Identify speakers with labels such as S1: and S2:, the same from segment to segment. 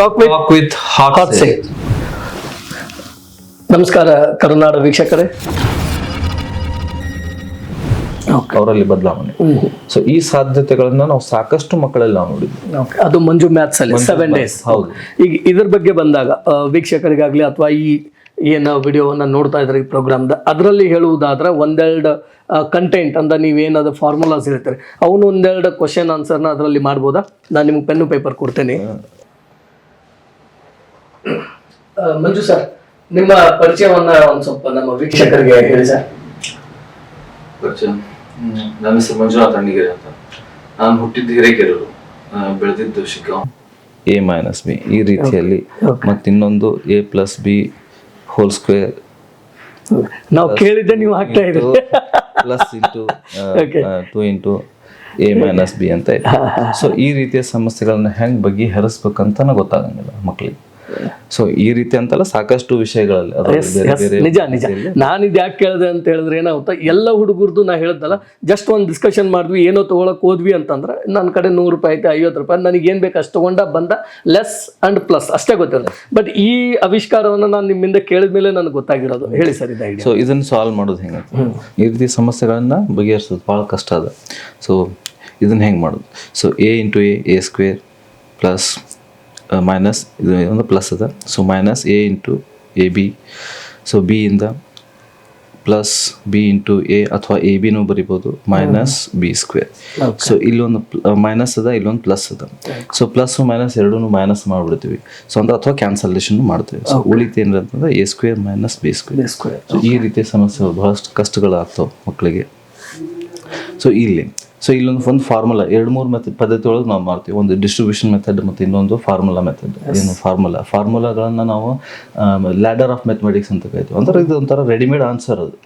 S1: Talk with hot. ನಮಸ್ಕಾರ ಕರುನಾಡ ವೀಕ್ಷಕರೇ. Okay
S2: ಅವರಲ್ಲಿ ಬದಲಾವಣೆ. ಸೊ ಈ ಸಾಧ್ಯತೆಗಳನ್ನ ನಾವು ಸಾಕಷ್ಟು ಮಕ್ಕಳಲ್ಲಿ ನಾವು ನೋಡಿದ್ವಿ.
S1: ಅದು ಮಂಜು ಮ್ಯಾಥ್ಸ್ ಅಲ್ಲಿ ಸೆವೆನ್ ಡೇಸ್
S2: ಹೌದು.
S1: ಈಗ ಇದ್ರ ಬಗ್ಗೆ ಬಂದಾಗ ವೀಕ್ಷಕರಿಗಾಗ್ಲಿ ಅಥವಾ ಈ ಏನು ವಿಡಿಯೋವನ್ನ ನೋಡ್ತಾ ಇದ್ದಾರೆ ಈ ಪ್ರೋಗ್ರಾಮ್ದ ಅದರಲ್ಲಿ ಹೇಳುವುದಾದ್ರೆ ಒಂದೆರಡು ಕಂಟೆಂಟ್ ಅಂದ್ರೆ ನೀವೇನಾದ್ರು ಫಾರ್ಮುಲಾಸ್ ಹೇಳ್ತಾರೆ. ಅವನು ಒಂದೆರಡು ಕ್ವಶನ್ ಆನ್ಸರ್ನ ಅದರಲ್ಲಿ ಮಾಡ್ಬೋದಾ? ನಾನು ನಿಮ್ಗೆ ಪೆನ್ನು ಪೇಪರ್ ಕೊಡ್ತೇನೆ. ಮಂಜು ಸರ್ ನಿಮ್ಮ ಪರಿಚಯವನ್ನ ಒಂದ್ ಸ್ವಲ್ಪ ನಮ್ಮ ವೀಕ್ಷಕರಿಗೆ ಹೇಳಿ ಸರ್.
S3: ಪರಿಚಯ. ನನ್ನ ಹೆಸರು ಮಂಜುನಾಥ್ ಅಣ್ಣಿಗೆರೆ ಅಂತ. ನಾನು ಹುಟ್ಟಿದ್ದು ಹಿರೇಕೆರೂರು. ಬೆಳೆದಿದ್ದು ಶಿಗ್ಗಾಂವ್.
S2: ಎ ಮೈನಸ್ ಬಿ ಈ ರೀತಿಯಲ್ಲಿ ಮತ್ತೆ ಇನ್ನೊಂದು A plus B whole square
S1: ನಾವು ಕೇಳಿದ್ದೆ ನೀವು ಹಾಕ್ತಾ ಇದ್ರಿ
S2: plus into. Two into A minus B ಅಂತ ಇದೆ. ಸೊ ಈ ರೀತಿಯ ಸಮಸ್ಯೆಗಳನ್ನ ಹೆಂಗ್ ಬಗೆಹರಿಸ್ಬೇಕಂತನ ಗೊತ್ತಾಗಂಗಿಲ್ಲ ಮಕ್ಕಳಿಗೆ ಸೊ ಈ ರೀತಿ ಅಂತಲ್ಲ ಸಾಕಷ್ಟು ವಿಷಯಗಳಲ್ಲಿ
S1: ನಿಜ ನಿಜ. ನಾನು ಇದು ಯಾಕೆ ಕೇಳಿದೆ ಅಂತ ಹೇಳಿದ್ರೆ ಏನಾಗುತ್ತೆ? ಎಲ್ಲ ಹುಡುಗರ್ದು ನಾ ಹೇಳ್ದಲ್ಲ ಜಸ್ಟ್ ಒಂದು ಡಿಸ್ಕಷನ್ ಮಾಡಿದ್ವಿ ಏನೋ ತೊಗೊಳಕ್ಕೆ ಹೋದ್ವಿ ಅಂತಂದ್ರೆ ನನ್ನ ಕಡೆ ನೂರು ರೂಪಾಯಿ ಐತೆ ಐವತ್ತು ರೂಪಾಯಿ ನನಗೆ ಏನು ಬೇಕು ಅಷ್ಟು ತೊಗೊಂಡ ಬಂದ ಲೆಸ್ ಅಂಡ್ ಪ್ಲಸ್ ಅಷ್ಟೇ ಗೊತ್ತಿಲ್ಲ ಬಟ್ ಈ ಆವಿಷ್ಕಾರವನ್ನು ನಾನು ನಿಮ್ಮಿಂದ ಕೇಳಿದ ಮೇಲೆ ನನಗೆ ಗೊತ್ತಾಗಿರೋದು. ಹೇಳಿ ಸರ್ ಇದು ಐಡಿಯಾ
S2: ಸೊ ಇದನ್ನು ಸಾಲ್ವ್ ಮಾಡೋದು ಹೆಂಗೆ? ಈ ರೀತಿ ಸಮಸ್ಯೆಗಳನ್ನು ಬಗೆಹರಿಸೋದು ಭಾಳ ಕಷ್ಟ ಅದ. ಸೊ ಇದನ್ನು ಹೆಂಗೆ ಮಾಡೋದು? So A into A A square plus minus ಇದು ಒಂದು ಪ್ಲಸ್ ಅದ. So minus A into A B so B ಇಂದ ಪ್ಲಸ್ ಬಿ ಇಂಟು ಎ ಅಥವಾ ಎ ಬಿನೂ ಬರಿಬೋದು. ಮೈನಸ್ ಬಿ ಸ್ಕ್ವೇರ್ ಸೊ ಇಲ್ಲೊಂದು ಮೈನಸ್ ಅದ ಇಲ್ಲೊಂದು ಪ್ಲಸ್ ಅದ. ಸೊ ಪ್ಲಸ್ ಮೈನಸ್ ಎರಡೂ ಮೈನಸ್ ಮಾಡಿಬಿಡ್ತೀವಿ. ಸೊ ಅಂದ್ರೆ ಅಥವಾ ಕ್ಯಾನ್ಸಲೇಷನ್ ಮಾಡ್ತೀವಿ. ಸೊ ಉಳಿತು ಏನ್ರಿ ಅಂತಂದ್ರೆ A square minus B square
S1: square
S2: ಈ ರೀತಿಯ ಸಮಸ್ಯೆಗಳು ಬಹಳಷ್ಟು ಕಷ್ಟಗಳಾಗ್ತಾವೆ ಮಕ್ಕಳಿಗೆ. ಸೊ ಇಲ್ಲಿ ಸೊ ಇಲ್ಲೊಂದು ಒಂದು ಫಾರ್ಮುಲಾ ಎರಡು ಮೂರು ಮೆಥಡ್ ಪದ್ಧತಿ ಒಳಗೆ ನಾವು ಮಾಡ್ತೀವಿ. ಒಂದು ಡಿಸ್ಟ್ರಿಬ್ಯೂಷನ್ ಮೆಥಡ್ ಮತ್ತು ಇನ್ನೊಂದು ಫಾರ್ಮುಲಾ ಮೆಥಡ್ ಏನು ಫಾರ್ಮುಲಾ ಫಾರ್ಮುಲಾಗಳನ್ನು ನಾವು ಲ್ಯಾಡರ್ ಆಫ್ ಮೆಥಮೆಟಿಕ್ಸ್ ಅಂತ ಕರಿತೀವಿ. ಅಂದ್ರೆ ಇದು ಒಂಥರ ರೆಡಿಮೇಡ್ ಆನ್ಸರ್ ಅದು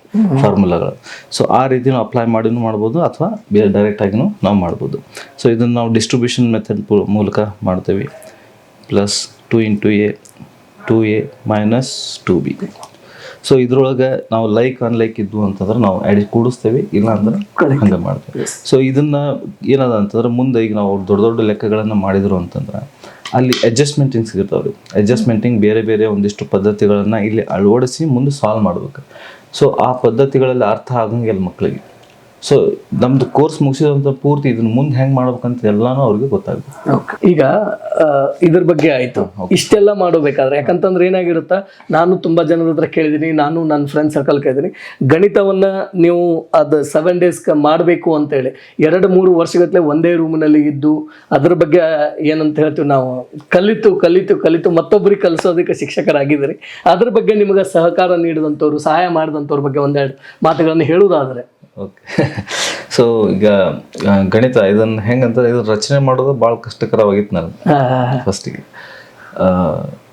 S2: ಫಾರ್ಮುಲಾಗಳು ಸೊ ಆ ರೀತಿ ನಾವು ಅಪ್ಲೈ ಮಾಡಿನೂ ಮಾಡ್ಬೋದು ಅಥವಾ ಬೇರೆ ಡೈರೆಕ್ಟ್ ಆಗಿನೂ ನಾವು ಮಾಡ್ಬೋದು. ಸೊ ಇದನ್ನು ನಾವು ಡಿಸ್ಟ್ರಿಬ್ಯೂಷನ್ ಮೆಥಡ್ ಮೂಲಕ ಮಾಡ್ತೀವಿ. Plus two into A two A minus two B so ಇದ್ರೊಳಗೆ ನಾವು ಲೈಕ್ ಅನ್ಲೈಕ್ ಇದ್ವು ಅಂತಂದ್ರೆ ನಾವು ಆ್ಯಡ್ ಕೂಡಿಸ್ತೇವೆ ಇಲ್ಲ ಅಂದ್ರೆ ಹಂಗೆ ಮಾಡ್ತೇವೆ. ಸೊ ಇದನ್ನ ಏನದ ಅಂತಂದ್ರೆ ಮುಂದೆ ಈಗ ನಾವು ದೊಡ್ಡ ದೊಡ್ಡ ಲೆಕ್ಕಗಳನ್ನು ಮಾಡಿದ್ರು ಅಂತಂದ್ರೆ ಅಲ್ಲಿ ಅಡ್ಜಸ್ಟ್ಮೆಂಟಿಂಗ್ ಸಿಗುತ್ತವ್ರಿ ಅಡ್ಜಸ್ಟ್ಮೆಂಟಿಂಗ್ ಬೇರೆ ಬೇರೆ ಒಂದಿಷ್ಟು ಪದ್ಧತಿಗಳನ್ನು ಇಲ್ಲಿ ಅಳವಡಿಸಿ ಮುಂದೆ ಸಾಲ್ವ್ ಮಾಡ್ಬೇಕು. ಸೊ ಆ ಪದ್ಧತಿಗಳಲ್ಲಿ ಅರ್ಥ ಆಗಂಗಿಲ್ಲ ಮಕ್ಕಳಿಗೆ ಸೊ ನಮ್ದು ಕೋರ್ಸ್ ಮುಗಿಸಿದಂತ ಪೂರ್ತಿ ಇದನ್ನ ಮುಂದೆ ಹೆಂಗೆ ಮಾಡ್ಬೇಕಂತ ಎಲ್ಲಾನು ಅವ್ರಿಗೆ ಗೊತ್ತಾಗುತ್ತೆ.
S1: ಈಗ ಇದ್ರ ಬಗ್ಗೆ ಆಯ್ತು. ಇಷ್ಟೆಲ್ಲ ಮಾಡಬೇಕಾದ್ರೆ ಯಾಕಂತಂದ್ರೆ ಏನಾಗಿರುತ್ತಾ ನಾನು ತುಂಬಾ ಜನರ ಹತ್ರ ಕೇಳಿದೀನಿ ನಾನು ನನ್ನ ಫ್ರೆಂಡ್ ಸರ್ಕಲ್ ಕೇಳಿದೀನಿ. ಗಣಿತವನ್ನ ನೀವು ಅದು ಸೆವೆನ್ ಡೇಸ್ ಮಾಡಬೇಕು ಅಂತೇಳಿ ಎರಡು ಮೂರು ವರ್ಷಗಟ್ಟಲೆ ಒಂದೇ ರೂಮ್ನಲ್ಲಿ ಇದ್ದು ಅದ್ರ ಬಗ್ಗೆ ಏನಂತ ಹೇಳ್ತೀವಿ ನಾವು ಕಲಿತು ಕಲಿತು ಕಲಿತು ಮತ್ತೊಬ್ಬರಿಗೆ ಕಲಿಸೋದಕ್ಕೆ ಶಿಕ್ಷಕರಾಗಿದ್ದೀರಿ. ಅದ್ರ ಬಗ್ಗೆ ನಿಮಗೆ ಸಹಕಾರ ನೀಡಿದಂಥವ್ರು ಸಹಾಯ ಮಾಡಿದಂಥವ್ರ ಬಗ್ಗೆ ಒಂದೆರಡು ಮಾತುಗಳನ್ನು ಹೇಳುವುದಾದ್ರೆ.
S2: ಓಕೆ ಸೊ ಈಗ ಗಣಿತ ಇದನ್ನ ಹೆಂಗಂತ ಇದನ್ನ ರಚನೆ ಮಾಡೋದು ಭಾಳ ಕಷ್ಟಕರವಾಗಿತ್ತು ನನಗೆ ಫಸ್ಟಿಗೆ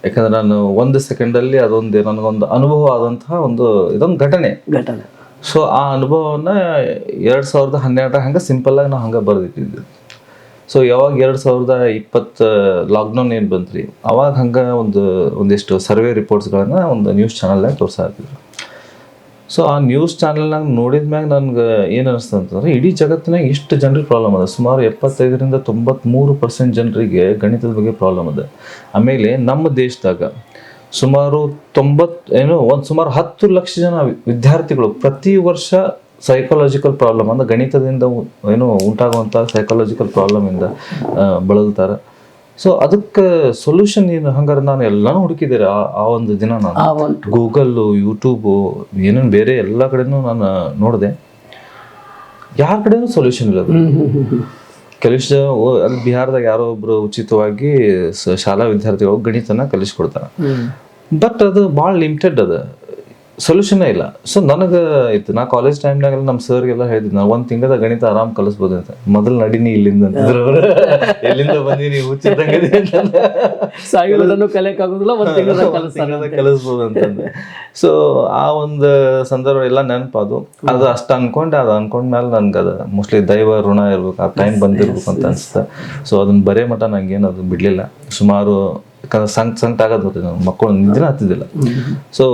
S2: ಯಾಕಂದ್ರೆ ನಾನು ಒಂದು ಸೆಕೆಂಡಲ್ಲಿ ಅದೊಂದು ನನಗೊಂದು ಅನುಭವ ಆದಂತಹ ಒಂದು ಇದೊಂದು ಘಟನೆ.
S1: ಘಟನೆ.
S2: ಸೊ ಆ ಅನುಭವನ ಎರಡು ಸಾವಿರದ ಹನ್ನೆರಡರ ಹಂಗೆ ಸಿಂಪಲ್ಲಾಗಿ ನಾವು ಹಂಗೆ ಬರೆದಿಟ್ಟಿದ್ದೆ ಸೊ ಯಾವಾಗ ಎರಡು ಸಾವಿರದ ಇಪ್ಪತ್ತು ಲಾಕ್ಡೌನ್ ಏನು ಬಂತ್ರಿ ಅವಾಗ ಹಂಗೆ ಒಂದು ಒಂದಿಷ್ಟು ಸರ್ವೆ ರಿಪೋರ್ಟ್ಸ್ಗಳನ್ನ ಒಂದು ನ್ಯೂಸ್ ಚಾನಲ್ನಾಗ ತೋರ್ಸಾ ಇರ್ತಿದ್ರು ಸೊ ಆ ನ್ಯೂಸ್ ಚಾನಲ್ನಾಗ ನೋಡಿದ ಮ್ಯಾಗ ನನ್ಗೆ ಏನು ಅನಿಸ್ತು ಅಂತಂದ್ರೆ ಇಡೀ ಜಗತ್ತಿನಾಗ ಇಷ್ಟು ಜನರಿಗೆ ಪ್ರಾಬ್ಲಮ್ ಅದ. ಸುಮಾರು ಎಪ್ಪತ್ತೈದರಿಂದ ತೊಂಬತ್ಮೂರು ಪರ್ಸೆಂಟ್ ಜನರಿಗೆ ಗಣಿತದ ಬಗ್ಗೆ ಪ್ರಾಬ್ಲಮ್ ಅದ. ಆಮೇಲೆ ನಮ್ಮ ದೇಶದಾಗ ಸುಮಾರು ತೊಂಬತ್, ಏನು, ಒಂದು ಸುಮಾರು ಹತ್ತು ಲಕ್ಷ ಜನ ವಿದ್ಯಾರ್ಥಿಗಳು ಪ್ರತಿ ವರ್ಷ ಸೈಕಾಲಜಿಕಲ್ ಪ್ರಾಬ್ಲಮ್ ಅಂದ್ರೆ ಗಣಿತದಿಂದ ಏನು ಉಂಟಾಗುವಂಥ ಸೈಕಾಲಜಿಕಲ್ ಪ್ರಾಬ್ಲಮಿಂದ ಬಳಲ್ತಾರೆ. ಸೊ ಅದಕ್ಕೆ ಸೊಲ್ಯೂಷನ್ ಏನು? ಹಂಗಾರೆ ನಾನು ಎಲ್ಲಾನು ಹುಡುಕಿದ್ದೀರ ಆ ಒಂದು ದಿನ ನಾನು. ಗೂಗಲ್ಲು ಯೂಟ್ಯೂಬು ಏನೇನು ಬೇರೆ ಎಲ್ಲ ಕಡೆನೂ ನಾನು ನೋಡಿದೆ. ಯಾರ ಕಡೆನೂ ಸೊಲ್ಯೂಷನ್ ಇಲ್ಲ ಕೆಲಸ ಅಲ್ಲಿ ಬಿಹಾರದಾಗ ಯಾರೋ ಒಬ್ರು ಉಚಿತವಾಗಿ ಶಾಲಾ ವಿದ್ಯಾರ್ಥಿಗಳು ಗಣಿತನ ಕಲಿಸ್ಕೊಡ್ತಾರೆ. ಬಟ್ ಅದು ಭಾಳ ಲಿಮಿಟೆಡ್ ಅದ. ಸೊಲ್ಯೂಷನ್ ಇಲ್ಲ. ಸೊ ನನಗೆ ಇತ್ತು. ನಾ ಕಾಲೇಜ್ ಟೈಮ್ನಾಗೆಲ್ಲ ನಮ್ಮ ಸರ್ಗೆಲ್ಲ ಹೇಳಿದ್ದೆ ನಾವು ಒಂದು ತಿಂಗಳ ಗಣಿತ ಆರಾಮ್ ಕಲಿಸ್ಬೋದು ಅಂತ. ಮೊದಲು ನಡೀನಿ ಇಲ್ಲಿಂದ. ಎಲ್ಲಿಂದ ಬಂದೀನಿ ಹುಚ್ಚಿದ್ದಂಗೆ
S1: ಸಾಯುವುದನ್ನು ಕಲಿಯಕ್ಕಾಗೋದಿಲ್ಲ ಒಂದು ತಿಂಗಳ
S2: ಕಲಿಸ್ಬೋದು ಅಂತಂದೆ ಸೊ ಆ ಒಂದು ಸಂದರ್ಭ ಎಲ್ಲ ನೆನಪದು ಅದು. ಅಷ್ಟು ಅನ್ಕೊಂಡು ಅದು ಅನ್ಕೊಂಡ್ಮೇಲೆ ನನ್ಗೆ ಅದು ಮೋಸ್ಟ್ಲಿ ದೈವ ಋಣ ಇರ್ಬೇಕು ಆ ಟೈಮ್ ಬಂದಿರ್ಬೇಕು ಅಂತ ಅನ್ಸುತ್ತೆ. ಸೊ ಅದನ್ನ ಬರೇ ಮಟ ನಂಗೇನು ಅದು ಬಿಡಲಿಲ್ಲ. ಸುಮಾರು ಯಾಕಂದ್ರೆ ಸಂಕಟ ಸಂಕಟ ಆಗೋದು ಗೊತ್ತಿದೆ ನಾವು ಮಕ್ಕಳು ನಿದ್ದಿನ ಹತ್ತಿದ್ದಿಲ್ಲ ಸೊ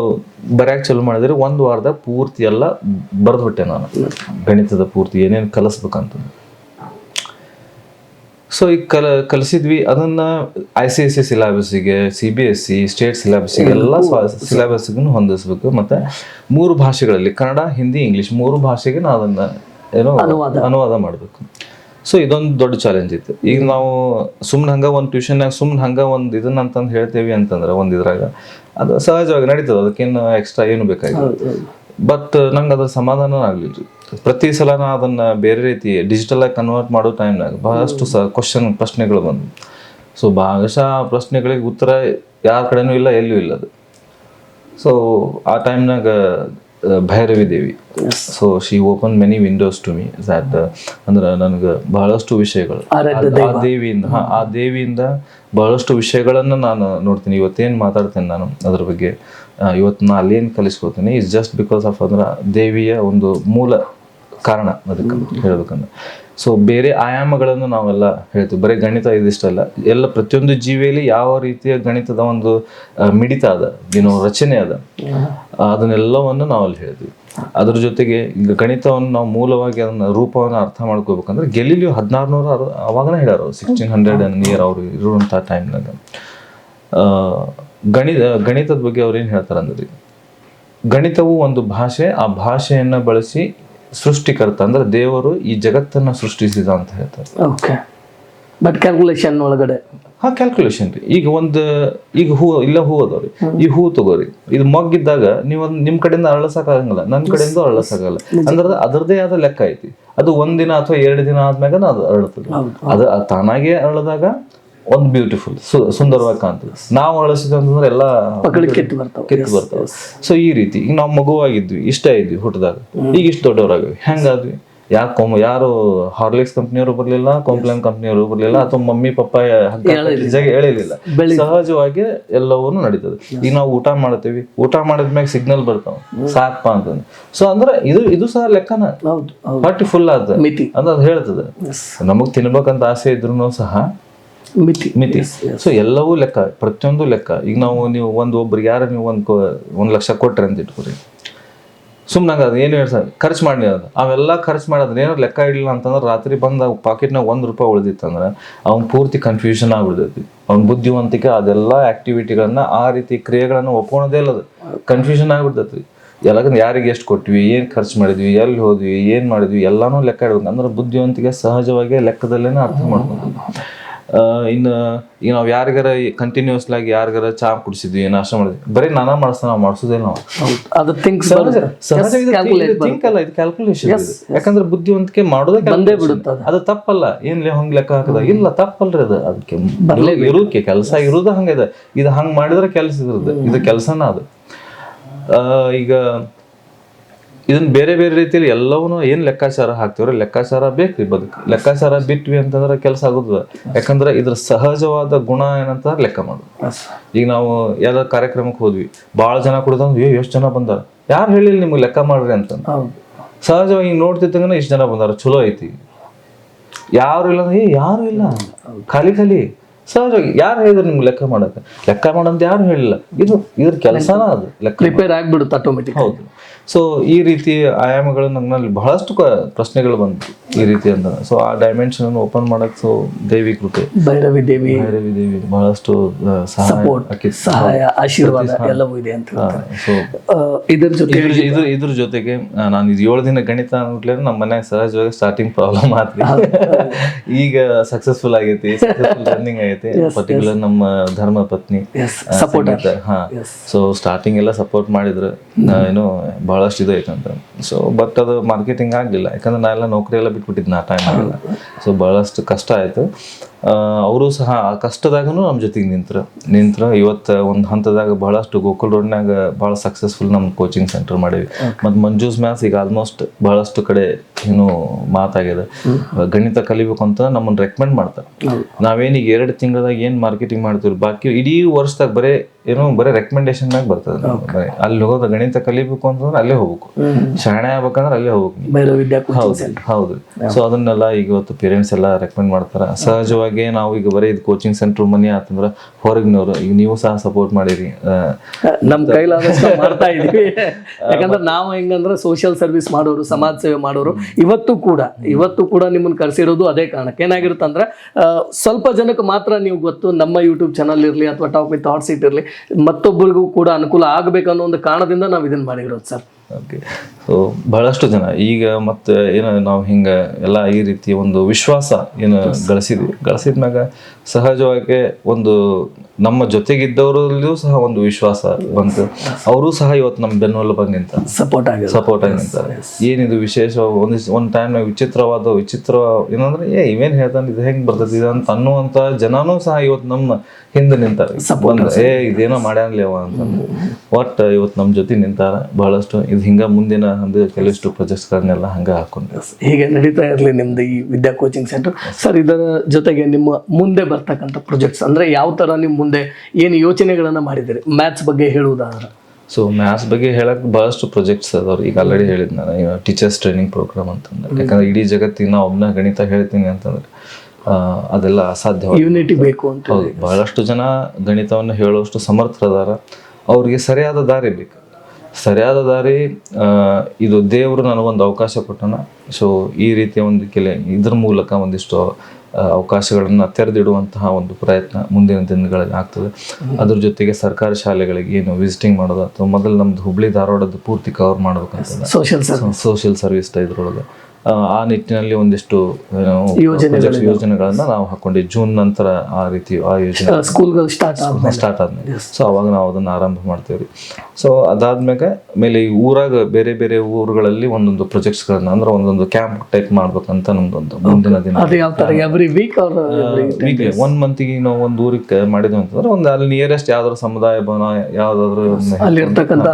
S2: ಬರ್ಯಾಕ್ ಚಲೋ ಮಾಡಿದ್ರೆ ಒಂದು ವಾರದಾಗ ಪೂರ್ತಿ ಎಲ್ಲ ಬರೆದ್ಬಿಟ್ಟೆ ನಾನು. ಗಣಿತದ ಪೂರ್ತಿ ಏನೇನು ಕಲಿಸ್ಬೇಕಂತ ಸೊ ಈಗ ಕಲ ಕಲಿಸಿದ್ವಿ ಅದನ್ನ I C S C ಸಿಲೆಬಸ್ಸಿಗೆ C B S C state ಸಿಲೆಬಸ್ಸಿಗೆ ಎಲ್ಲ ಸಿಲೆಬಸ್ಗೂ ಹೊಂದಿಸ್ಬೇಕು. ಮತ್ತೆ ಮೂರು ಭಾಷೆಗಳಲ್ಲಿ ಕನ್ನಡ ಹಿಂದಿ ಇಂಗ್ಲಿಷ್ ಮೂರು ಭಾಷೆಗೆ ನಾವು ಅದನ್ನ ಏನೋ ಅನುವಾದ ಮಾಡಬೇಕು. ಸೊ ಇದೊಂದು ದೊಡ್ಡ ಚಾಲೆಂಜ್ ಇತ್ತು. ಈಗ ನಾವು ಸುಮ್ಮನೆ ಹಂಗ ಒಂದು ಟ್ಯೂಷನ್ನಾಗ ಸುಮ್ಮನೆ ಹಂಗ ಒಂದು ಇದನ್ನ ಅಂತಂದು ಹೇಳ್ತೇವಿ ಅಂತಂದ್ರೆ ಒಂದು ಇದ್ರಾಗ ಅದು ಸಹಜವಾಗಿ ನಡೀತದೆ. ಅದಕ್ಕೇನು ಎಕ್ಸ್ಟ್ರಾ ಏನು ಬೇಕಾಗಿಲ್ಲ. ಬಟ್ ನಂಗೆ ಅದ್ರ ಸಮಾಧಾನ ಆಗ್ಲಿಲ್ಲ ಪ್ರತಿ ಸಲ ನಾ ಅದನ್ನ ಬೇರೆ ರೀತಿ ಡಿಜಿಟಲ್ ಆಗಿ ಕನ್ವರ್ಟ್ ಮಾಡೋ ಟೈಮ್ನಾಗ ಬಹಳಷ್ಟು ಸ ಕ್ವಶನ್ ಪ್ರಶ್ನೆಗಳು ಬಂದು ಸೊ ಭಾಗಶಃ ಪ್ರಶ್ನೆಗಳಿಗೆ ಉತ್ತರ ಯಾರ ಕಡೆನೂ ಇಲ್ಲ ಎಲ್ಲೂ ಇಲ್ಲ ಅದು. ಸೊ ಆ ಟೈಮ್ನಾಗ Bhairavi Devi so she open many windows to me that ಅಂದ್ರೆ ನನಗೆ ಬಹಳಷ್ಟು ವಿಷಯಗಳು. ಆ- ದೇವಿಯಿಂದ ಹಾ, ಆ ದೇವಿಯಿಂದ ಬಹಳಷ್ಟು ವಿಷಯಗಳನ್ನ ನಾನು ನೋಡ್ತೀನಿ. ಇವತ್ತೇನು ಮಾತಾಡ್ತೇನೆ ನಾನು ಅದ್ರ ಬಗ್ಗೆ ಇವತ್ತು ನಾ ಅಲ್ಲೇನು ಕಲಿಸ್ಕೊತೀನಿ. ಇಟ್ಸ್ ಜಸ್ಟ್ ಬಿಕಾಸ್ ಆಫ್ ಅಂದ್ರೆ ದೇವಿಯ ಒಂದು ಮೂಲ ಕಾರಣ ಅದಕ್ಕೆ ಹೇಳ್ಬೇಕಂದ್ರೆ. ಸೊ ಬೇರೆ ಆಯಾಮಗಳನ್ನು ನಾವೆಲ್ಲ ಹೇಳ್ತೀವಿ. ಬರೀ ಗಣಿತ ಇದಿಷ್ಟಲ್ಲ. ಎಲ್ಲ ಪ್ರತಿಯೊಂದು ಜೀವಿಯಲ್ಲಿ ಯಾವ ರೀತಿಯ ಗಣಿತದ ಒಂದು ಮಿಡಿತ ಅದ ಏನೋ ರಚನೆ ಅದ ಅದನ್ನೆಲ್ಲವನ್ನು ನಾವು ಅಲ್ಲಿ ಹೇಳ್ತೀವಿ. ಅದ್ರ ಜೊತೆಗೆ ಈಗ ಗಣಿತವನ್ನು ನಾವು ಮೂಲವಾಗಿ ಅದನ್ನ ರೂಪವನ್ನು ಅರ್ಥ ಮಾಡ್ಕೋಬೇಕಂದ್ರೆ ಗೆಲಿಲಿಯೋ ಹದಿನಾರುನೂರ ಅರ ಅವಾಗನೇ ಹೇಳ್ಯಾರ ಸಿಕ್ಸ್ಟೀನ್ ಹಂಡ್ರೆಡ್ ಇಯರ್ ಅವರು ಇರುವಂಥ ಟೈಮ್ನಾಗ ಗಣಿತ ಗಣಿತದ ಬಗ್ಗೆ ಅವ್ರು ಏನು ಹೇಳ್ತಾರೆ ಅಂದ್ರೆ ಗಣಿತವು ಒಂದು ಭಾಷೆ ಆ ಭಾಷೆಯನ್ನ ಬಳಸಿ ಸೃಷ್ಟಿಕರ್ತ ಅಂದ್ರೆ ದೇವರು ಈ ಜಗತ್ತನ್ನ ಸೃಷ್ಟಿಸಿದ ಅಂತ ಹೇಳ್ತಾರೆ.
S1: ಓಕೆ ಬಟ್ ಕ್ಯಾಲ್ಕುಲೇಷನ್ ಒಳಗಡೆ.
S2: ಹಾ ಕ್ಯಾಲ್ಕುಲೇಷನ್ ರೀ. ಈಗ ಒಂದು ಈಗ ಹೂ ಇಲ್ಲ ಹೂ ಅದಾವ್ರಿ. ಈ ಹೂ ತಗೋರಿ. ಇದು ಮಗ್ಗಿದ್ದಾಗ ನೀವು ನಿಮ್ ಕಡೆಯಿಂದ ಅರಳಸಕ್ಕಾಗಂಗಿಲ್ಲ ನನ್ನ ಕಡೆಯಿಂದ ಅರಳಸಕ್ಕಾಗಲ್ಲ. ಅಂದ್ರೆ ಅದರದೇ ಆದ ಲೆಕ್ಕ ಐತಿ. ಅದು ಒಂದಿನ ದಿನ ಅಥವಾ ಎರಡು ದಿನ ಆದ್ಮ್ಯಾಗ ಅದು ಅರಳುತ್ತದೆ. ಅದು ಅದು ತಾನಾಗೆ ಅರಳದಾಗ ಒಂದು ಬ್ಯೂಟಿಫುಲ್ ಸುಂದರವಾಗಿ ಕಾಣ್ತದೆ. ನಾವು ಅರಳಿಸಿದ್ವಿ ಅಂತಂದ್ರೆ ಎಲ್ಲ
S1: ಕೆತ್ತು ಬರ್ತಾವೆ.
S2: ಸೊ ಈ ರೀತಿ ಈಗ ನಾವು ಮಗುವಾಗಿದ್ವಿ ಇಷ್ಟ ಇದ್ವಿ ಹುಟ್ಟದಾಗ ಈಗ ಇಷ್ಟು ದೊಡ್ಡವರಾಗಿವಿ ಹೆಂಗಾದ್ವಿ? ಯಾಕೆ ಕೊಮ್ ಯಾರು ಹಾರ್ಲಿಕ್ಸ್ ಕಂಪ್ನಿಯವರು ಬರ್ಲಿಲ್ಲ ಕಾಂಪ್ಲೇನ್ ಕಂಪ್ನಿಯವರು ಬರಲಿಲ್ಲ ಅಥವಾ ಮಮ್ಮಿ ಪಪ್ಪ ಹೇಳಿಲ್ಲ ಸಹಜವಾಗಿ ಎಲ್ಲವನ್ನೂ ನಡೀತದೆ. ಈಗ ನಾವು ಊಟ ಮಾಡ್ತೀವಿ. ಊಟ ಮಾಡಿದ್ಮ್ಯಾಗ ಸಿಗ್ನಲ್ ಬರ್ತಾವ. ಸಾಕಪ್ಪ ಅಂತಂದು. ಸೊ ಅಂದ್ರೆ ಇದು ಇದು ಸಹ ಲೆಕ್ಕನ. ಹೊಟ್ಟಿ ಫುಲ್ ಆದ. ಅಂತ ಹೇಳ್ತದೆ. ನಮಗ್ ತಿನ್ಬೇಕಂತ ಆಸೆ ಇದ್ರು ಸಹ
S1: ಮಿತಿ.
S2: ಮಿತಿ. ಸೊ ಎಲ್ಲವೂ ಲೆಕ್ಕ ಪ್ರತಿಯೊಂದು ಲೆಕ್ಕ. ಈಗ ನಾವು ನೀವು ಒಂದು ಒಬ್ರಿಗೆ ಯಾರು ನೀವು ಒಂದು ಒಂದು ಲಕ್ಷ ಕೊಟ್ರಿ ಅಂತ ಇಟ್ಕೊರಿ ಸುಮ್ಮನೆ ಅದು ಏನು ಹೇಳಿ ಸರ್ ಖರ್ಚು ಮಾಡಿ ಅದು. ಅವೆಲ್ಲ ಖರ್ಚು ಮಾಡೋದು ಏನೋ ಲೆಕ್ಕ ಇಡಲಿಲ್ಲ ಅಂತಂದ್ರೆ ರಾತ್ರಿ ಬಂದ ಪಾಕೆಟ್ನಾಗ ಒಂದು ರೂಪಾಯಿ ಉಳಿದಿತ್ತಂದ್ರೆ ಅವ್ನು ಪೂರ್ತಿ ಕನ್ಫ್ಯೂಷನ್ ಆಗ್ಬಿಡ್ತೈತಿ. ಅವ್ನ ಬುದ್ಧಿವಂತಿಕೆ ಅದೆಲ್ಲ ಆಕ್ಟಿವಿಟಿಗಳನ್ನ ಆ ರೀತಿ ಕ್ರಿಯೆಗಳನ್ನು ಒಪ್ಕೊಳೋದೇ ಇಲ್ಲ ಅದು ಕನ್ಫ್ಯೂಷನ್ ಆಗಿಬಿಡ್ತೈತಿ. ಎಲ್ಲದನ್ನ ಯಾರಿಗೆ ಎಷ್ಟು ಕೊಟ್ವಿ ಏನು ಖರ್ಚು ಮಾಡಿದ್ವಿ ಎಲ್ಲಿ ಹೋದ್ವಿ ಏನು ಮಾಡಿದ್ವಿ ಎಲ್ಲನೂ ಲೆಕ್ಕ ಇಡ್ಬೇಕು. ಅಂದ್ರೆ ಬುದ್ಧಿವಂತಿಕೆ ಸಹಜವಾಗಿ ಲೆಕ್ಕದಲ್ಲೇನೆ ಅರ್ಥ ಮಾಡ್ಬೇಕು ಆ, ಇನ್ನು ಈಗ ನಾವು ಯಾರಿಗಾರ ಕಂಟಿನ್ಯೂಸ್ಲಿ ಆಗಿ ಯಾರಿಗಾರ ಚಾ ಕುಡಿಸಿದ್ವಿ ನಾಷ್ಟ ಮಾಡಿದ್ವಿ ಬರೀ ನಾನಾ ಮಾಡಿಸ್ತಾ ನಾವು ಮಾಡಿಸೋದೇ ನಾವು.
S1: ಅದು
S2: ಥಿಂಕ್ ಅಲ್ಲ ಇದು ಕ್ಯಾಲ್ಕುಲೇಷನ್ ಯಾಕಂದ್ರೆ ಬುದ್ಧಿವಂತಿಕೆ ಮಾಡೋದೇ
S1: ಬಂದೇ. ಬಿಡುತ್ತೆ
S2: ಅದು. ತಪ್ಪಲ್ಲ. ಏನ್ಲಿ ಹಂಗ್ ಲೆಕ್ಕ ಹಾಕದ? ಇಲ್ಲ ತಪ್ಪಲ್ರಿ ಅದು. ಅದಕ್ಕೆ ಇರೋಕೆ ಕೆಲಸ ಇರೋದು ಹಂಗಿದೆ. ಇದು ಹಂಗ್ ಮಾಡಿದ್ರೆ ಕೆಲಸ ಇರೋದು. ಇದು ಕೆಲಸನ ಅದು. ಆ, ಈಗ ಇದನ್ನ ಬೇರೆ ಬೇರೆ ರೀತಿಯಲ್ಲಿ ಎಲ್ಲವನ್ನೂ ಏನ್ ಲೆಕ್ಕಾಚಾರ ಹಾಕ್ತೀವ್ರಿ ಲೆಕ್ಕಾಚಾರ ಬೇಕ್ರಿ ಬದುಕು ಲೆಕ್ಕಾಚಾರ ಬಿಟ್ವಿ ಅಂತಂದ್ರೆ ಕೆಲಸ ಆಗುದಿಲ್ಲ. ಯಾಕಂದ್ರೆ ಇದ್ರ ಸಹಜವಾದ ಗುಣ ಏನಂತಂದ್ರೆ ಲೆಕ್ಕ ಮಾಡೋದು. ಈಗ ನಾವು ಯಾವ್ದ ಕಾರ್ಯಕ್ರಮಕ್ಕೆ ಹೋದ್ವಿ ಭಾಳ ಜನ ಕುಡ್ದಂದ್ರೆ ಏ ಎಷ್ಟು ಜನ ಬಂದಾರ? ಯಾರು ಹೇಳಿಲ್ಲ ನಿಮ್ಗೆ ಲೆಕ್ಕ ಮಾಡ್ರಿ ಅಂತ. ಸಹಜವಾಗಿ ಹಿಂಗ್ ನೋಡ್ತಿದ್ದಂಗನ ಇಷ್ಟು ಜನ ಬಂದಾರ ಚಲೋ ಐತಿ. ಯಾರು ಇಲ್ಲ ಏ ಯಾರು ಇಲ್ಲ. ಖಾಲಿ ಖಾಲಿ. ಸಹಜವಾಗಿ ಯಾರು ಹೇಳಿದ್ರು ನಿಮ್ಗೆ ಲೆಕ್ಕ ಮಾಡಕ್ಕೆ? ಲೆಕ್ಕ ಮಾಡಂತ ಯಾರು ಹೇಳಿಲ್ಲ. ಇದು ಇದ್ರ ಕೆಲಸನ ಅದು ಲೆಕ್ಕ
S1: ಪ್ರಿಪೇರ್ ಆಗ್ಬಿಡುತ್ತೆ ಆಟೋಮೆಟಿಕ್
S2: ಹೌದು. ಸೊ ಈ ರೀತಿ ಆಯಾಮಗಳು ನನ್ನಲ್ಲಿ ಬಹಳಷ್ಟು ಪ್ರಶ್ನೆಗಳು ಬಂತು ಈ ರೀತಿ ಅಂತ. ಸೊ ಆ ಡೈಮೆನ್ಷನ್ ಓಪನ್ ಮಾಡಕ್ ಸೊ ದೇವಿ ಕೃಪೆ.
S1: ಭೈರವಿ ದೇವಿ.
S2: ಭೈರವಿ ದೇವಿ ಬಹಳಷ್ಟು ಸಹಾಯ
S1: ಸಪೋರ್ಟ್
S2: ಆಕಿತ್ತು.
S1: ಸಹಾಯ ಆಶೀರ್ವಾದ ಎಲ್ಲವೂ ಇದೆ ಅಂತ ಇದ್ರ ಜೊತೆ
S2: ಇದ್ರ ಇದ್ರ ಜೊತೆಗೆ ನಾನು ಇದು ಏಳು ದಿನ ಗಣಿತ ಅಂದ್ಬಿಟ್ಲೆ ನಮ್ಮ ಮನ್ಯಾಗ ಸಹಜವಾಗಿ ಸ್ಟಾರ್ಟಿಂಗ್ ಪ್ರಾಬ್ಲಮ್ ಆತ್ರಿ. ಈಗ ಸಕ್ಸಸ್ಫುಲ್ ಆಗೈತಿ ಸಕ್ಸಸ್ಫುಲ್ ರನ್ನಿಂಗ್ ಆಗೈತಿ. ಪರ್ಟಿಕ್ಯುಲರ್ ನಮ್ಮ ಧರ್ಮ ಪತ್ನಿ ಸಪೋರ್ಟ್ ಹಾ. ಸೊ ಸ್ಟಾರ್ಟಿಂಗ್ ಎಲ್ಲ ಸಪೋರ್ಟ್ ಮಾಡಿದ್ರು. ಏನು ಏನೋ ಬಹಳಷ್ಟು ಇದು ಐತಂತ ಸೊ ಬಟ್ ಅದು ಮಾರ್ಕೆಟಿಂಗ್ ಆಗಲಿಲ್ಲ. ಯಾಕಂದ್ರೆ ನಾ ಎಲ್ಲ ನೌಕರಿ ಎಲ್ಲ ಬಿಟ್ಬಿಟ್ಟಿದ್ದೆ ಆ ಟೈಮ್ ಸೊ ಬಹಳಷ್ಟು ಕಷ್ಟ ಆಯಿತು. ಅವರು ಸಹ ಆ ಕಷ್ಟದಾಗೂ ನಮ್ಮ ಜೊತೆಗೆ ನಿಂತರು. ನಿಂತರು. ಇವತ್ತು ಒಂದು ಹಂತದಾಗ ಬಹಳಷ್ಟು ಗೋಕುಲ್ ರೋಡ್ನಾಗ ಭಾಳ ಸಕ್ಸಸ್ಫುಲ್ ನಮ್ಮ ಕೋಚಿಂಗ್ ಸೆಂಟರ್ ಮಾಡೀವಿ ಮತ್ತು ಮಂಜೂಸ್ ಮ್ಯಾಥ್ಸ್ ಈಗ ಆಲ್ಮೋಸ್ಟ್ ಬಹಳಷ್ಟು ಕಡೆ ಏನು ಮಾತಾಗಿದೆ ಗಣಿತ ಕಲಿಬೇಕು ಅಂತ ನಮ್ಮನ್ನು ರೆಕಮೆಂಡ್ ಮಾಡ್ತಾರೆ. ನಾವೇನೀಗ ಎರಡು ತಿಂಗಳದಾಗ ಏನು ಮಾರ್ಕೆಟಿಂಗ್ ಮಾಡ್ತೀವಿ ಬಾಕಿ ಇಡೀ ವರ್ಷದಾಗ ಬರೇ ಏನೋ ಬರೀ ರೆಕಮೆಂಡೇಶನ್ ಮ್ಯಾಗ ಬರ್ತದೆ. ಬರೀ ಅಲ್ಲಿ ಹೋಗೋದು ಗಣಿತ ಕಲಿಬೇಕು ಅಂತಂದ್ರೆ ಅಲ್ಲೇ ಹೋಗ್ಬೇಕು. ಶರಣೆ ಆಗ್ಬೇಕಂದ್ರೆ ಅಲ್ಲೇ ಹೋಗ್ಬೇಕು ಹೌದು ಹೌದು. ಸೊ ಅದನ್ನೆಲ್ಲ ಈಗ ಇವತ್ತು ಪೇರೆಂಟ್ಸ್ ಎಲ್ಲ ರೆಕಮೆಂಡ್ ಮಾಡ್ತಾರೆ. ಸಹಜವಾಗಿ ನಾವು ಈಗ ಬರೀ ಇದು ಕೋಚಿಂಗ್ ಸೆಂಟರ್ ಮನೆ ಆತಂದ್ರೆ ಹೊರಗಿನವರು ಈಗ ನೀವು ಸಹ ಸಪೋರ್ಟ್ ಮಾಡಿರಿ. ನಮ್ಮ
S1: ನಮ್ ಕೈಲಾದಷ್ಟು ಮಾಡ್ತಾ ಇದೀವಿ. ಯಾಕಂದ್ರೆ ನಾವು ಹೆಂಗಂದ್ರೆ ಸೋಷಿಯಲ್ ಸರ್ವಿಸ್ ಮಾಡೋರು ಸಮಾಜ ಸೇವೆ ಮಾಡೋರು. ಇವತ್ತು ಕೂಡ ಇವತ್ತು ಕೂಡ ನಿಮ್ಮನ್ನ ಕರೆಸಿರೋದು ಅದೇ ಕಾರಣಕ್ಕೆ. ಏನಾಗಿರುತ್ತೆ ಅಂದ್ರೆ ಸ್ವಲ್ಪ ಜನಕ್ಕೆ ಮಾತ್ರ ನೀವು ಗೊತ್ತು ನಮ್ಮ ಯೂಟ್ಯೂಬ್ ಚಾನಲ್ ಇರಲಿ ಅಥವಾ ಟಾಕ್ ವಿತ್ ಥಾಟ್ಸ್ ಇಟ್ಟಿರಲಿ. ಇರಲಿ ಮತ್ತೊಬ್ಬರಿಗೂ ಕೂಡ ಅನುಕೂಲ ಆಗಬೇಕು ಅನ್ನೋ ಒಂದು ಕಾರಣದಿಂದ ನಾವು ಇದನ್ನು ಮಾಡಿರೋದು ಸರ್.
S2: ಓಕೆ ಸೊ ಬಹಳಷ್ಟು ಜನ. ಈಗ ಮತ್ತೆ ಏನು ನಾವು ಹಿಂಗೆ ಎಲ್ಲ ಈ ರೀತಿ ಒಂದು ವಿಶ್ವಾಸ ಏನು ಗಳಿಸಿದ್ವಿ. ಗಳಿಸಿದ್ಮ್ಯಾಗ ಸಹಜವಾಗಿ ಒಂದು ನಮ್ಮ ಜೊತೆಗಿದ್ದವರಲ್ಲೂ ಸಹ ಒಂದು ವಿಶ್ವಾಸ ಬಂತು. ಅವರು ಸಹ ಇವತ್ತು ನಮ್ಮ ಬೆನ್ನೆಲುಬಾಗಿ ನಿಂತ
S1: ಸಪೋರ್ಟ್ ಆಗಿ
S2: ಸಪೋರ್ಟ್ ಆಗಿ ನಿಂತಾರೆ. ಏನಿದು ವಿಶೇಷ? ಒಂದು ಒಂದು ಟೈಮ್ ವಿಚಿತ್ರವಾದ ವಿಚಿತ್ರ ಏನಂದ್ರೆ ಏ ಇವೇನು ಹೇಳ್ತಾನೆ? ಇದು ಹೆಂಗೆ ಬರ್ತದೆ? ಇದು ಅಂತ ಅನ್ನುವಂತ ಜನನೂ ಸಹ ಇವತ್ತು ನಮ್ಮ ಹಿಂದೆ ನಿಂತಾರೆ. ಬಂದು, ಏ ಇದೇನೋ ಮಾಡ್ಯಾನ್ಲೇವ ಅಂತಂದು ಒಟ್ಟು ಇವತ್ತು ನಮ್ಮ ಜೊತೆ ನಿಂತಾರ ಬಹಳಷ್ಟು. ಇದು ಹಿಂಗೆ ಮುಂದಿನ ಒಂದು ಕೆಲವಿಷ್ಟು ಪ್ರಾಜೆಕ್ಟ್ಸ್ಗಳನ್ನೆಲ್ಲ ಹಂಗೆ ಹಾಕೊಂಡು
S1: ಹೀಗೆ ನಡೀತಾ ಇರಲಿ ನಿಮ್ದು ಈ ವಿದ್ಯಾ ಕೋಚಿಂಗ್ ಸೆಂಟರ್ ಸರ್ ಇದರ ಜೊತೆಗೆ ನಿಮ್ಮ ಮುಂದೆ ಬರ್ತಕ್ಕಂಥ ಪ್ರಾಜೆಕ್ಟ್ಸ್ ಅಂದ್ರೆ ಯಾವ ತರ ನಿಮ್ಮ ಮುಂದೆ ಏನು ಯೋಚನೆಗಳನ್ನು ಮಾಡಿದಿರಿ ಮ್ಯಾಥ್ಸ್ ಬಗ್ಗೆ ಹೇಳುವುದಾದ್ರೆ.
S2: ಸೊ ಮ್ಯಾಥ್ಸ್ ಬಗ್ಗೆ ಹೇಳಕ್ಕೆ ಬಹಳಷ್ಟು ಪ್ರಾಜೆಕ್ಟ್ಸ್ ಅದಾವ್ರಿ. ಈಗ ಆಲ್ರೆಡಿ ಹೇಳಿದ್ ನಾನು. ಟೀಚರ್ಸ್ ಟ್ರೈನಿಂಗ್ ಪ್ರೋಗ್ರಾಮ್ ಅಂತಂದ್ರೆ. ಯಾಕಂದ್ರೆ ಇಡೀ ಜಗತ್ತಿನ ನಾ ಒಬ್ಬನ ಗಣಿತ ಹೇಳ್ತೀನಿ ಅಂತಂದ್ರೆ ಅದೆಲ್ಲ ಅಸಾಧ್ಯ
S1: ಯೂನಿಟಿ ಬೇಕು ಅಂತ
S2: ಹೌದು ಬಹಳಷ್ಟು ಜನ ಗಣಿತವನ್ನು ಹೇಳುವಷ್ಟು ಸಮರ್ಥರದಾರ. ಅವ್ರಿಗೆ ಸರಿಯಾದ ದಾರಿ ಬೇಕು. ಸರಿಯಾದ ದಾರಿ ಇದು ದೇವರು ನನಗೊಂದು ಅವಕಾಶ ಕೊಟ್ಟನ. ಸೊ ಈ ರೀತಿಯ ಒಂದು ಕೆಲ ಇದ್ರ ಮೂಲಕ ಒಂದಿಷ್ಟು ಅವಕಾಶಗಳನ್ನು ತೆರೆದಿಡುವಂತಹ ಒಂದು ಪ್ರಯತ್ನ ಮುಂದಿನ ದಿನಗಳಲ್ಲಿ ಆಗ್ತದೆ. ಅದ್ರ ಜೊತೆಗೆ ಸರ್ಕಾರಿ ಶಾಲೆಗಳಿಗೆ ಏನು ವಿಸಿಟಿಂಗ್ ಮಾಡೋದು ಅಥವಾ ಮೊದಲು ನಮ್ದು ಹುಬ್ಳಿ ಧಾರವಾಡದ ಪೂರ್ತಿ ಕವರ್ ಮಾಡ್ಬೇಕಂತ
S1: ಸೋಷಿಯಲ್
S2: ಸರ್ವಿಸ್ ಇದ್ರೊಳಗೆ. ಆ, ನಿಟ್ಟಿನಲ್ಲಿ ಒಂದಿಷ್ಟು ಯೋಜನೆಗಳನ್ನ ನಾವು ಹಾಕೊಂಡಿ ಜೂನ್ ನಂತರ ಆ ರೀತಿ ಆ ಯೋಜನೆ
S1: ಸ್ಕೂಲ್ಗಳು ಸ್ಟಾರ್ಟ್
S2: ಸ್ಟಾರ್ಟ್ ಆದ್ಮೇಲೆ. ಸೊ ಅವಾಗ ನಾವು ಅದನ್ನ ಆರಂಭ ಮಾಡ್ತೇವ್ರಿ. ಸೊ ಅದಾದ್ಮೇಲೆ ಮೇಲೆ ಈ ಊರಾಗ ಬೇರೆ ಬೇರೆ ಊರುಗಳಲ್ಲಿ ಒಂದೊಂದು ಪ್ರಾಜೆಕ್ಟ್ಸ್ಗಳನ್ನ ಅಂದ್ರೆ ಒಂದೊಂದು ಕ್ಯಾಂಪ್ ಟೈಪ್ ಮಾಡ್ಬೇಕಂತ ನಮ್ದೊಂದು ಮುಂದಿನ ದಿನ. ವೀಕ್ಲಿ ಒನ್ ಮಂತಿಗೆ ನಾವು ಒಂದು ಊರಿಗೆ ಮಾಡಿದ್ವಿ ಅಂತಂದ್ರೆ ಒಂದು ಅಲ್ಲಿ ನಿಯರೆಸ್ಟ್ ಯಾವ್ದಾದ್ರು ಸಮುದಾಯ ಭವನ ಯಾವ್ದಾದ್ರು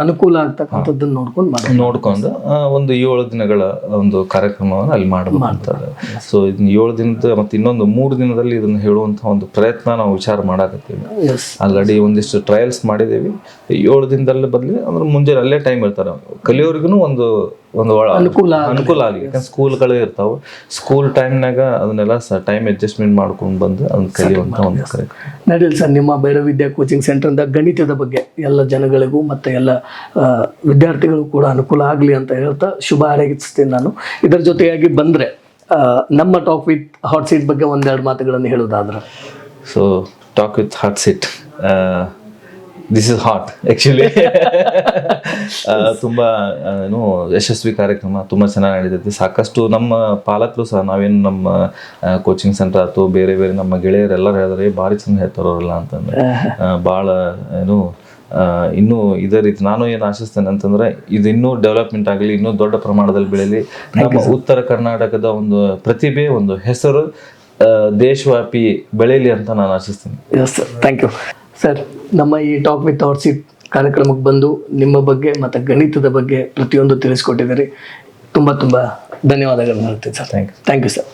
S1: ಅನುಕೂಲ ಆಗ್ತಕ್ಕಂಥದ್ದನ್ನ ನೋಡ್ಕೊಂಡು
S2: ನೋಡ್ಕೊಂಡು ಒಂದು ಏಳು ದಿನಗಳ ಒಂದು ಕಾರ್ಯಕ್ರಮವನ್ನು ಅಲ್ಲಿ ಮಾಡ್ತಾರೆ ಸೊ ಇದನ್ನ ಏಳು ದಿನದ ಮತ್ತೆ ಇನ್ನೊಂದು ಮೂರು ದಿನದಲ್ಲಿ ಇದನ್ನ ಹೇಳುವಂತ ಒಂದು ಪ್ರಯತ್ನ ನಾವು ವಿಚಾರ ಮಾಡಾಕತ್ತೀವಿ. ಆಲ್ರೆಡಿ ಒಂದಿಷ್ಟು ಟ್ರಯಲ್ಸ್ ಮಾಡಿದೀವಿ ಏಳು ದಿನದಲ್ಲಿ ಬದಲಿ ಅಂದ್ರೆ ಮುಂಜಾನೆ ಅಲ್ಲೇ ಟೈಮ್ ಇರ್ತಾರೆ. ಕಲಿಯೋರಿಗೂ ಒಂದು ಒಂದು
S1: ಅನುಕೂಲ
S2: ಅನುಕೂಲ ಆಗಲಿ. ಯಾಕಂದ್ರೆ ಸ್ಕೂಲ್ಗಳು ಇರ್ತಾವೆ. ಸ್ಕೂಲ್ ಟೈಮ್ನಾಗ ಅದನ್ನೆಲ್ಲ ಟೈಮ್ ಅಡ್ಜಸ್ಟ್ಮೆಂಟ್ ಮಾಡ್ಕೊಂಡು ಬಂದು ಅದನ್ನ ಕಲಿಯುವಂತ ಒಂದು ಕಾರ್ಯಕ್ರಮ.
S1: ನಡೀಲಿ ಸರ್ ನಿಮ್ಮ ಭೈರವ ವಿದ್ಯಾ ಕೋಚಿಂಗ್ ಸೆಂಟರ್ದ ಗಣಿತದ ಬಗ್ಗೆ. ಎಲ್ಲ ಜನಗಳಿಗೂ ಮತ್ತು ಎಲ್ಲ ವಿದ್ಯಾರ್ಥಿಗಳಿಗೂ ಕೂಡ ಅನುಕೂಲ ಆಗಲಿ ಅಂತ ಹೇಳ್ತಾ ಶುಭ ಹಾರೈಸ್ತೀನಿ ನಾನು. ಇದರ ಜೊತೆಯಾಗಿ ಬಂದರೆ ನಮ್ಮ ಟಾಕ್ ವಿತ್ ಹಾಟ್ ಸೀಟ್ ಬಗ್ಗೆ ಒಂದೆರಡು ಮಾತುಗಳನ್ನು ಹೇಳೋದಾದ್ರೆ
S2: so talk with hot seat this is hot actually ತುಂಬ ಏನು ಯಶಸ್ವಿ ಕಾರ್ಯಕ್ರಮ ತುಂಬ ಚೆನ್ನಾಗಿ ನಡೀತೈತಿ. ಸಾಕಷ್ಟು ನಮ್ಮ ಪಾಲಕರು ಸಹ ನಾವೇನು ನಮ್ಮ ಕೋಚಿಂಗ್ ಸೆಂಟರ್ ಆಯ್ತು ಬೇರೆ ಬೇರೆ ನಮ್ಮ ಗೆಳೆಯರೆಲ್ಲರೂ ಹೇಳಿದ್ರೆ ಭಾರಿ ಚೆನ್ನಾಗಿ ಹೇಳ್ತಾರೋರಲ್ಲ ಅಂತಂದ್ರೆ. ಭಾಳ ಏನು ಇನ್ನೂ ಇದೇ ರೀತಿ ನಾನು ಏನು ಆಶಿಸ್ತೇನೆ ಅಂತಂದ್ರೆ ಇದು ಇನ್ನೂ ಡೆವಲಪ್ಮೆಂಟ್ ಆಗಲಿ ಇನ್ನೂ ದೊಡ್ಡ ಪ್ರಮಾಣದಲ್ಲಿ ಬೆಳೀಲಿ. ನಮ್ಮ ಉತ್ತರ ಕರ್ನಾಟಕದ ಒಂದು ಪ್ರತಿಭೆ ಒಂದು ಹೆಸರು ದೇಶವ್ಯಾಪಿ ಬೆಳೆಯಲಿ ಅಂತ ನಾನು ಆಶಿಸ್ತೀನಿ.
S1: Yes sir thank you sir ನಮ್ಮ ಈ ಟಾಕ್ ವಿತ್ ಅವರ್ ಸೀಟ್ ಕಾರ್ಯಕ್ರಮಕ್ಕೆ ಬಂದು ನಿಮ್ಮ ಬಗ್ಗೆ ಮತ್ತು ಗಣಿತದ ಬಗ್ಗೆ ಪ್ರತಿಯೊಂದು ತಿಳಿಸ್ಕೊಟ್ಟಿದ್ದೀರಿ. ತುಂಬ ತುಂಬ ಧನ್ಯವಾದಗಳು ಹೇಳ್ತೀನಿ sir
S2: thank you
S1: thank you sir